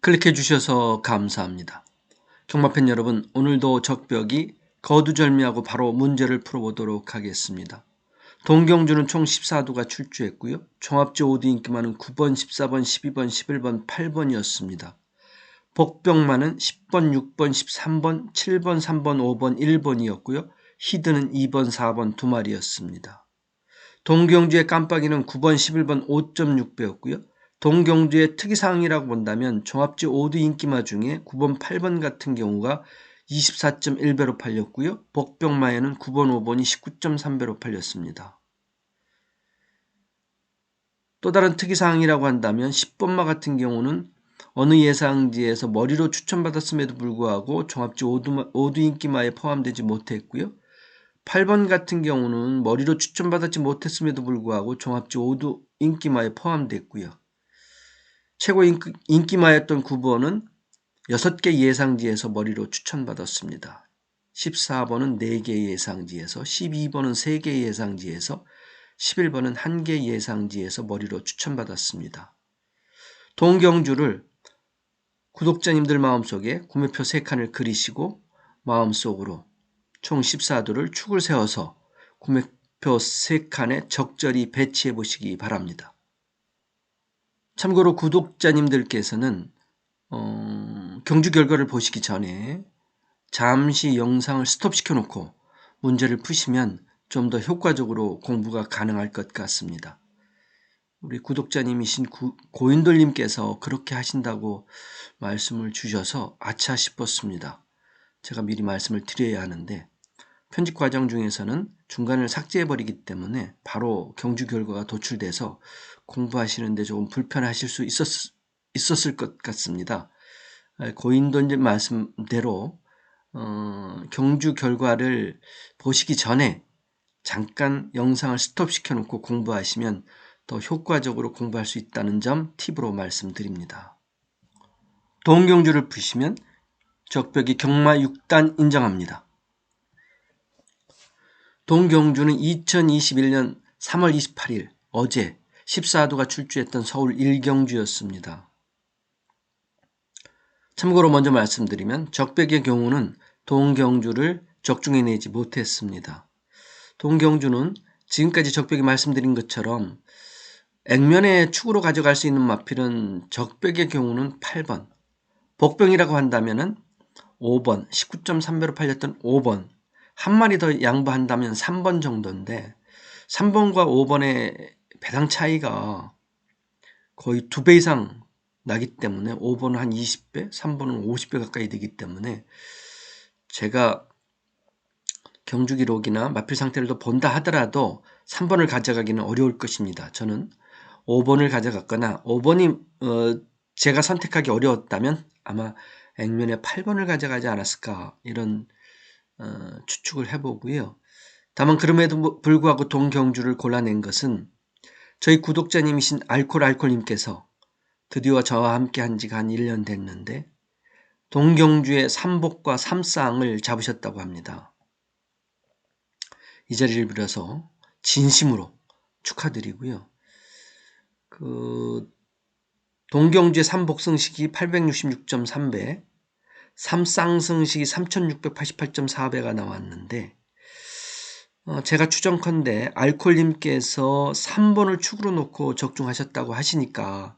클릭해 주셔서 감사합니다. 경마팬 여러분, 오늘도 적벽이 거두절미하고 바로 문제를 풀어보도록 하겠습니다. 동경주는 총 14두가 출주했고요. 종합제 5두 인기만은 9번, 14번, 12번, 11번, 8번이었습니다. 복병만은 10번, 6번, 13번, 7번, 3번, 5번, 1번이었고요. 히드는 2번, 4번 두 마리였습니다. 동경주의 깜빡이는 9번, 11번 5.6배였고요. 동경주의 특이사항이라고 본다면 종합제 5두 인기마 중에 9번, 8번 같은 경우가 24.1배로 팔렸고요. 복병마에는 9번, 5번이 19.3배로 팔렸습니다. 또 다른 특이사항이라고 한다면 10번마 같은 경우는 어느 예상지에서 머리로 추천받았음에도 불구하고 종합지 5두, 5두 인기마에 포함되지 못했고요. 8번 같은 경우는 머리로 추천받았지 못했음에도 불구하고 종합지 5두 인기마에 포함됐고요. 최고 인기, 마였던 9번은 6개 예상지에서 머리로 추천받았습니다. 14번은 4개 예상지에서, 12번은 3개 예상지에서, 11번은 1개 예상지에서 머리로 추천받았습니다. 동경주를 구독자님들 마음속에 구매표 3칸을 그리시고 마음속으로 총 14도를 축을 세워서 구매표 3칸에 적절히 배치해 보시기 바랍니다. 참고로 구독자님들께서는 어, 경주 결과를 보시기 전에 잠시 영상을 스톱시켜 놓고 문제를 푸시면 좀 더 효과적으로 공부가 가능할 것 같습니다. 우리 구독자님이신 고인돌님께서 그렇게 하신다고 말씀을 주셔서 아차 싶었습니다. 제가 미리 말씀을 드려야 하는데 편집 과정 중에서는 중간을 삭제해버리기 때문에 바로 경주 결과가 도출돼서 공부하시는데 조금 불편하실 수 있었, 있었을 것 같습니다. 고인돈님 말씀대로 어, 경주 결과를 보시기 전에 잠깐 영상을 스톱시켜 놓고 공부하시면 더 효과적으로 공부할 수 있다는 점 팁으로 말씀드립니다. 동경주를 푸시면 적벽이 경마 6단 인정합니다. 동경주는 2021년 3월 28일 어제 14도가 출주했던 서울 일경주였습니다. 참고로 먼저 말씀드리면 적백의 경우는 동경주를 적중해 내지 못했습니다. 동경주는 지금까지 적백이 말씀드린 것처럼 액면의 축으로 가져갈 수 있는 마필은 적백의 경우는 8번, 복병이라고 한다면 5번, 19.3배로 팔렸던 5번, 한 마리 더 양보한다면 3번 정도인데 3번과 5번의 배당 차이가 거의 두 배 이상 나기 때문에 5번은 한 20배, 3번은 50배 가까이 되기 때문에 제가 경주 기록이나 마필 상태를 더 본다 하더라도 3번을 가져가기는 어려울 것입니다. 저는 5번을 가져갔거나 5번이 어, 제가 선택하기 어려웠다면 아마 액면에 8번을 가져가지 않았을까 이런 어, 추측을 해보고요. 다만 그럼에도 불구하고 동경주를 골라낸 것은 저희 구독자님이신 알콜알콜님께서 드디어 저와 함께 한 지가 한 1년 됐는데 동경주의 삼복과 삼쌍을 잡으셨다고 합니다. 이 자리를 빌어서 진심으로 축하드리고요. 그 동경주의 삼복 승식이 866.3배, 삼쌍 승식이 3688.4배가 나왔는데 어, 제가 추정컨대 알콜님께서 3번을 축으로 놓고 적중하셨다고 하시니까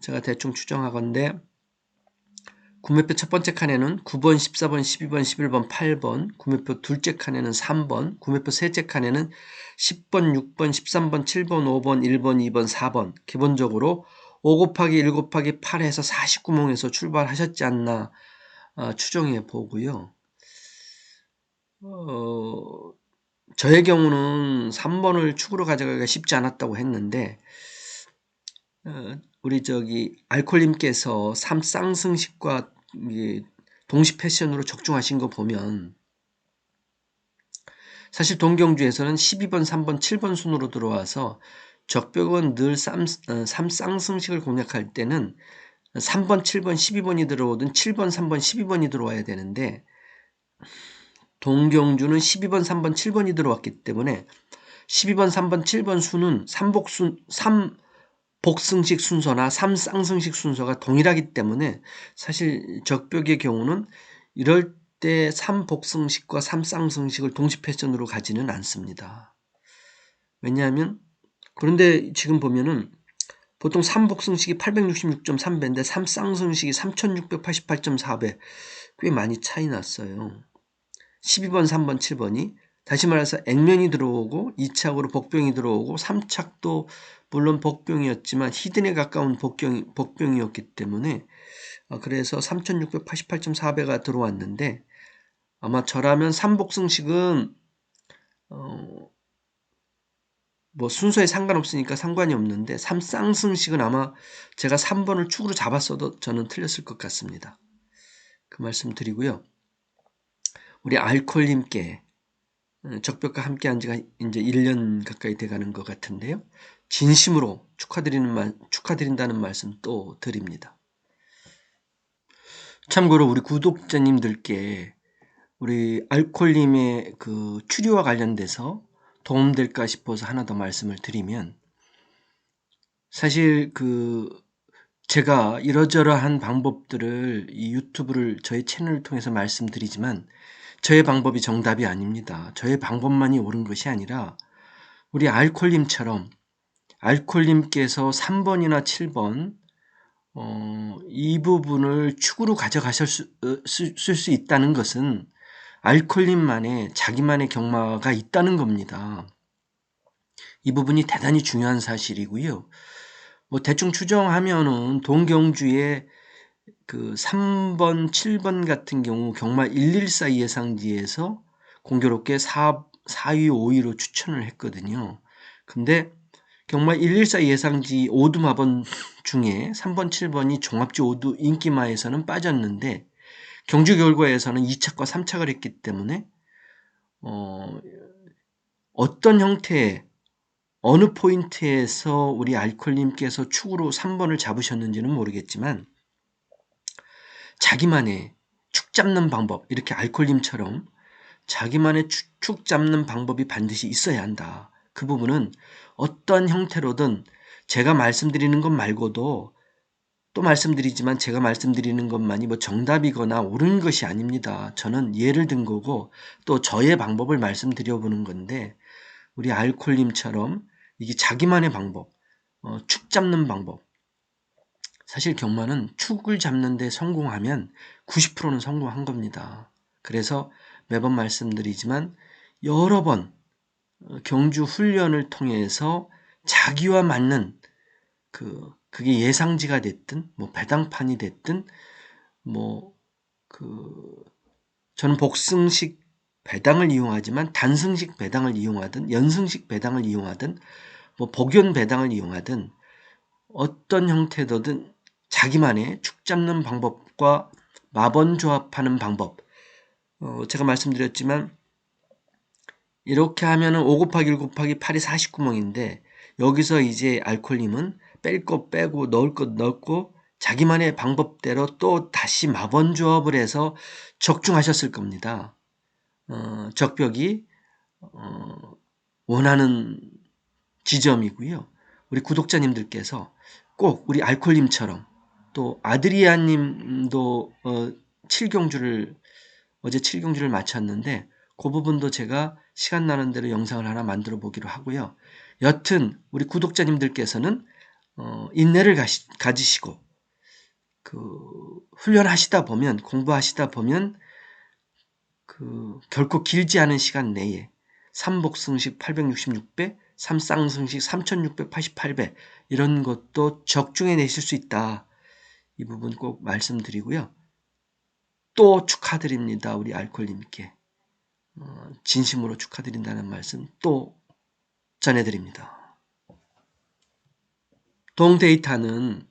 제가 대충 추정하건대 구매표 첫 번째 칸에는 9번, 14번, 12번, 11번, 8번, 구매표 둘째 칸에는 3번, 구매표 셋째 칸에는 10번, 6번, 13번, 7번, 5번, 1번, 2번, 4번 기본적으로 5 곱하기 1 곱하기 8에서 49몽에서 출발하셨지 않나 어, 추정해 보고요. 어, 저의 경우는 3번을 축으로 가져가기가 쉽지 않았다고 했는데 어, 우리 저기 알콜님께서 삼쌍승식과 동시 패션으로 적중하신 거 보면 사실 동경주에서는 12번, 3번, 7번 순으로 들어와서 적벽은 늘 삼, 어, 삼쌍승식을 공략할 때는 3번, 7번, 12번이 들어오든 7번, 3번, 12번이 들어와야 되는데 동경주는 12번, 3번, 7번이 들어왔기 때문에 12번, 3번, 7번 수는 삼복수, 3 3복승식 순서나 3쌍승식 순서가 동일하기 때문에 사실 적벽의 경우는 이럴 때 3복승식과 3쌍승식을 동시 패션으로 가지는 않습니다. 왜냐하면 그런데 지금 보면은 보통 3복승식이 866.3배인데 3쌍승식이 3688.4배 꽤 많이 차이 났어요. 12번, 3번, 7번이 다시 말해서 액면이 들어오고 2착으로 복병이 들어오고 3착도 물론 복병이었지만 히든에 가까운 복병, 복병이었기 때문에 어, 그래서 3688.4배가 들어왔는데 아마 저라면 3복승식은 어, 뭐 순서에 상관없으니까 상관이 없는데 3쌍승식은 아마 제가 3번을 축으로 잡았어도 저는 틀렸을 것 같습니다. 그 말씀 드리고요. 우리 알콜님께 어, 적벽과 함께 한 지가 이제 1년 가까이 돼가는 것 같은데요. 진심으로 축하드리는 말, 축하드린다는 말씀 또 드립니다. 참고로 우리 구독자님들께 우리 알콜님의 그 추리와 관련돼서 도움될까 싶어서 하나 더 말씀을 드리면 사실 그 제가 이러저러한 방법들을 이 유튜브를 저희 채널을 통해서 말씀드리지만 저의 방법이 정답이 아닙니다. 저의 방법만이 옳은 것이 아니라 우리 알콜님처럼 알콜님께서 3번이나 7번 어, 이 부분을 축으로 가져가실 수, 수 있다는 것은 알콜님만의 자기만의 경마가 있다는 겁니다. 이 부분이 대단히 중요한 사실이고요. 뭐 대충 추정하면은 동경주의 그 3번, 7번 같은 경우 경마 114 예상지에서 공교롭게 4, 4위, 5위로 추천을 했거든요. 근데 경마 114 예상지 5두마번 중에 3번, 7번이 종합지 5두 인기마에서는 빠졌는데 경주 결과에서는 2차과 3차를 했기 때문에 어, 어떤 형태의 어느 포인트에서 우리 알콜님께서 축으로 3번을 잡으셨는지는 모르겠지만 자기만의 축 잡는 방법, 이렇게 알콜님처럼 자기만의 축 잡는 방법이 반드시 있어야 한다. 그 부분은 어떤 형태로든 제가 말씀드리는 것 말고도 또 말씀드리지만 제가 말씀드리는 것만이 뭐 정답이거나 옳은 것이 아닙니다. 저는 예를 든 거고 또 저의 방법을 말씀드려 보는 건데 우리 알콜님처럼 이게 자기만의 방법, 어, 축 잡는 방법, 사실 경마는 축을 잡는데 성공하면 90%는 성공한 겁니다. 그래서 매번 말씀드리지만 여러 번 어, 경주 훈련을 통해서 자기와 맞는 그 그게 예상지가 됐든 뭐 배당판이 됐든 뭐 그 저는 복승식 배당을 이용하지만 단승식 배당을 이용하든 연승식 배당을 이용하든 뭐 복연 배당을 이용하든 어떤 형태든 자기만의 축 잡는 방법과 마번 조합하는 방법. 어, 제가 말씀드렸지만 이렇게 하면은 5 곱하기 1 곱하기 8이 49멍인데 여기서 이제 알콜님은 뺄 것 빼고 넣을 것 넣고 자기만의 방법대로 또 다시 마번 조합을 해서 적중하셨을 겁니다. 어, 적벽이 어, 원하는 지점이고요. 우리 구독자님들께서 꼭 우리 알콜님처럼 또 아드리아님도 어, 7경주를 어제 7경주를 마쳤는데 그 부분도 제가 시간 나는 대로 영상을 하나 만들어 보기로 하고요. 여튼 우리 구독자님들께서는 어, 인내를 가시, 가지시고 그 훈련하시다 보면 공부하시다 보면 그 결코 길지 않은 시간 내에 삼복승식 866배, 삼쌍승식 3688배 이런 것도 적중해 내실 수 있다. 이 부분 꼭 말씀드리고요. 또 축하드립니다. 우리 알콜님께. 어, 진심으로 축하드린다는 말씀 또 전해드립니다. 동데이터는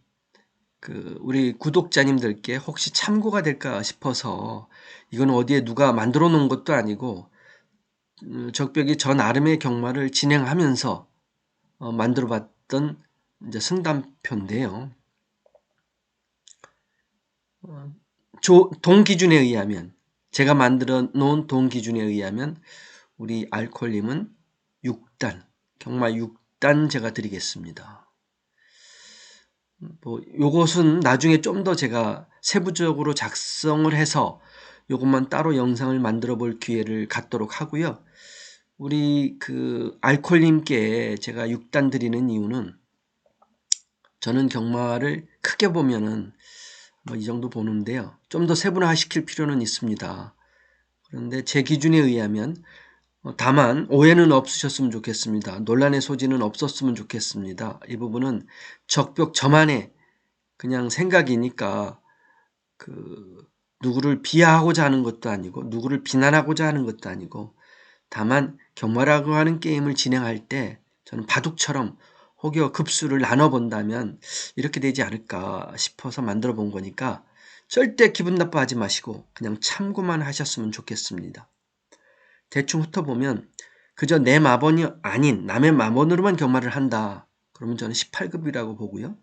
그 우리 구독자님들께 혹시 참고가 될까 싶어서 이건 어디에 누가 만들어 놓은 것도 아니고 음, 적벽이 저 나름의 경마를 진행하면서 어, 만들어 봤던 이제 승담표인데요. 동 기준에 의하면 제가 만들어 놓은 동 기준에 의하면 우리 알콜님은 6단 경마 6단 제가 드리겠습니다. 뭐 요것은 나중에 좀 더 제가 세부적으로 작성을 해서 요것만 따로 영상을 만들어 볼 기회를 갖도록 하고요. 우리 그 알콜님께 제가 6단 드리는 이유는 저는 경마를 크게 보면은 뭐 이 정도 보는데요. 좀 더 세분화 시킬 필요는 있습니다. 그런데 제 기준에 의하면 어, 다만 오해는 없으셨으면 좋겠습니다. 논란의 소지는 없었으면 좋겠습니다. 이 부분은 적벽 저만의 그냥 생각이니까 그 누구를 비하하고자 하는 것도 아니고 누구를 비난하고자 하는 것도 아니고 다만 경마라고 하는 게임을 진행할 때 저는 바둑처럼 혹여 급수를 나눠본다면 이렇게 되지 않을까 싶어서 만들어 본 거니까 절대 기분 나빠하지 마시고 그냥 참고만 하셨으면 좋겠습니다. 대충 훑어보면 그저 내 마번이 아닌 남의 마번으로만 경마를 한다. 그러면 저는 18급이라고 보고요.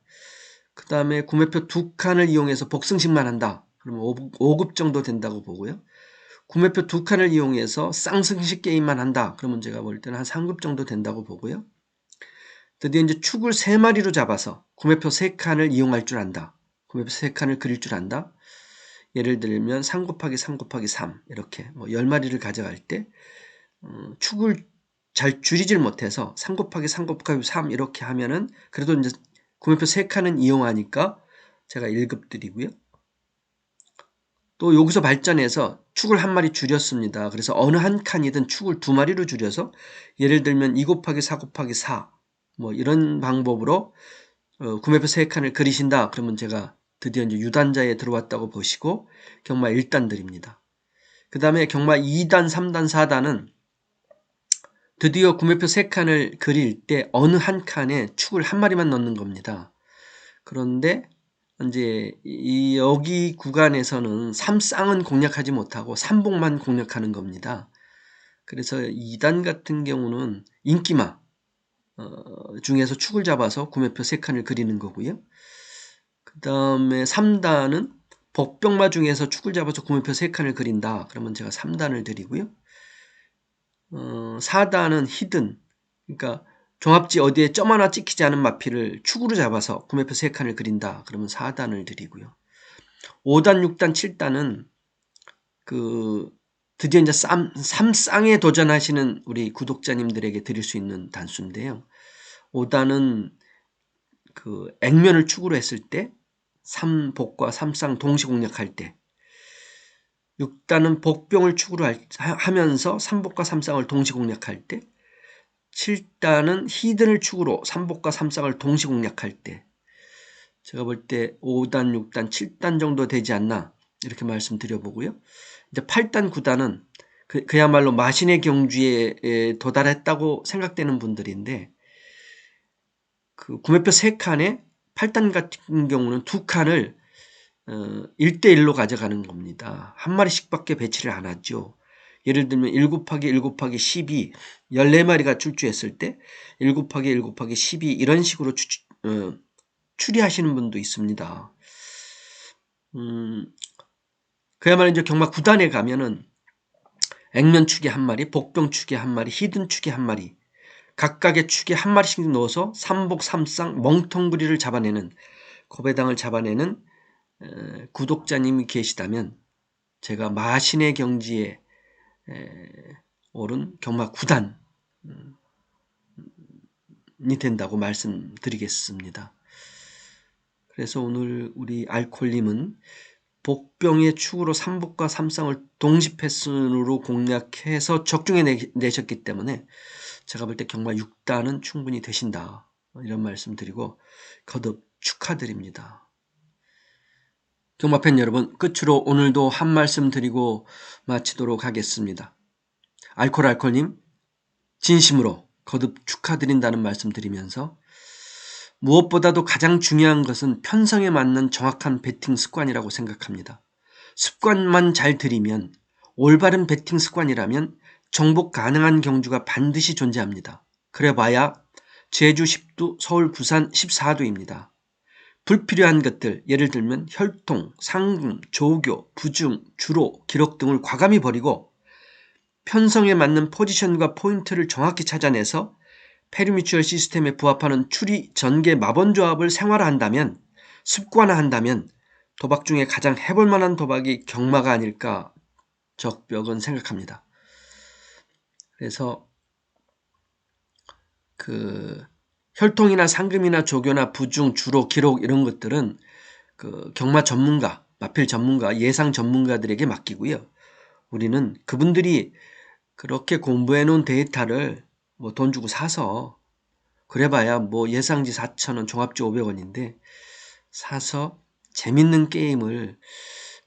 그 다음에 구매표 두 칸을 이용해서 복승식만 한다. 그러면 5 급 정도 된다고 보고요. 구매표 두 칸을 이용해서 쌍승식 게임만 한다. 그러면 제가 볼 때는 한 3급 정도 된다고 보고요. 드디어 이제 축을 3마리로 잡아서 구매표 3칸을 이용할 줄 안다. 구매표 3칸을 그릴 줄 안다. 예를 들면 3 곱하기 3 곱하기 3 이렇게 뭐 10마리를 가져갈 때 음, 축을 잘 줄이질 못해서 3 곱하기 3 곱하기 3 이렇게 하면은 그래도 이제 구매표 3칸은 이용하니까 제가 1급 드리고요. 또 여기서 발전해서 축을 한 마리 줄였습니다. 그래서 어느 한 칸이든 축을 두 마리로 줄여서 예를 들면 2 곱하기 4 곱하기 4 뭐 이런 방법으로 어, 구매표 3칸을 그리신다. 그러면 제가 드디어 이제 유단자에 들어왔다고 보시고 경마 1단 드립니다. 그 다음에 경마 2단, 3단, 4단은 드디어 구매표 3칸을 그릴 때 어느 한 칸에 축을 한 마리만 넣는 겁니다. 그런데 이제 이 여기 구간에서는 3쌍은 공략하지 못하고 3복만 공략하는 겁니다. 그래서 2단 같은 경우는 인기마 어, 중에서 축을 잡아서 구매표 3칸을 그리는 거고요. 그 다음에 3단은 복병마 중에서 축을 잡아서 구매표 3칸을 그린다. 그러면 제가 3단을 드리고요. 어, 4단은 히든 그러니까 종합지 어디에 점 하나 찍히지 않은 마피를 축으로 잡아서 구매표 3칸을 그린다. 그러면 4단을 드리고요. 5단, 6단, 7단은 그 드디어 이제 쌈, 삼쌍에 도전하시는 우리 구독자님들에게 드릴 수 있는 단수인데요. 5단은 그 액면을 축으로 했을 때 3복과 3쌍 동시 공략할 때 6단은 복병을 축으로 하면서 3복과 3쌍을 동시 공략할 때 7단은 히든을 축으로 3복과 3쌍을 동시 공략할 때 제가 볼 때 5단, 6단, 7단 정도 되지 않나 이렇게 말씀드려보고요. 이제 8단, 9단은 그, 그야말로 마신의 경주에 도달했다고 생각되는 분들인데 그 구매표 3칸에 8단 같은 경우는 두 칸을 어, 1대1로 가져가는 겁니다. 한 마리씩밖에 배치를 안 하죠. 예를 들면 1 곱하기 1 곱하기 12 14마리가 출주했을 때 1 곱하기 1 곱하기 12 이런 식으로 추, 어, 추리하시는 분도 있습니다. 음, 그야말로 이제 경마 9단에 가면은 액면 축에 한 마리, 복병 축에 한 마리, 히든 축에 한 마리 각각의 축에 한 마리씩 넣어서 삼복 삼쌍 멍텅구리를 잡아내는 고배당을 잡아내는 에, 구독자님이 계시다면 제가 마신의 경지에 오른 경마 9단이 된다고 말씀드리겠습니다. 그래서 오늘 우리 알콜님은 복병의 축으로 3복과 3쌍을 동시 패순으로 공략해서 적중해 내셨기 때문에 제가 볼 때 경마 6단은 충분히 되신다. 이런 말씀 드리고 거듭 축하드립니다. 경마팬 여러분 끝으로 오늘도 한 말씀 드리고 마치도록 하겠습니다. 알콜알콜님 진심으로 거듭 축하드린다는 말씀 드리면서 무엇보다도 가장 중요한 것은 편성에 맞는 정확한 배팅 습관이라고 생각합니다. 습관만 잘 들이면 올바른 배팅 습관이라면 정복 가능한 경주가 반드시 존재합니다. 그래봐야 제주 10도, 서울, 부산 14도입니다. 불필요한 것들 예를 들면 혈통, 상금, 조교, 부중, 주로, 기록 등을 과감히 버리고 편성에 맞는 포지션과 포인트를 정확히 찾아내서 페리미추얼 시스템에 부합하는 추리, 전개, 마번 조합을 생활화한다면 습관화한다면 도박 중에 가장 해볼 만한 도박이 경마가 아닐까 적벽은 생각합니다. 그래서 그 혈통이나 상금이나 조교나 부중, 주로, 기록 이런 것들은 그 경마 전문가, 마필 전문가, 예상 전문가들에게 맡기고요. 우리는 그분들이 그렇게 공부해 놓은 데이터를 뭐 돈 주고 사서 그래봐야 뭐 예상지 4,000원, 종합지 500원인데 사서 재밌는 게임을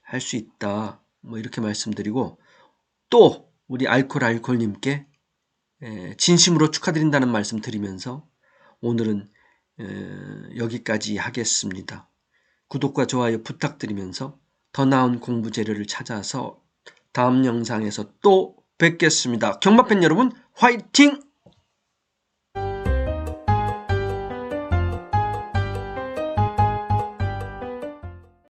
할 수 있다. 뭐 이렇게 말씀드리고 또 우리 알콜 알콜님께 에, 진심으로 축하드린다는 말씀 드리면서 오늘은 에, 여기까지 하겠습니다. 구독과 좋아요 부탁드리면서 더 나은 공부 재료를 찾아서 다음 영상에서 또 뵙겠습니다. 경마팬 여러분 화이팅!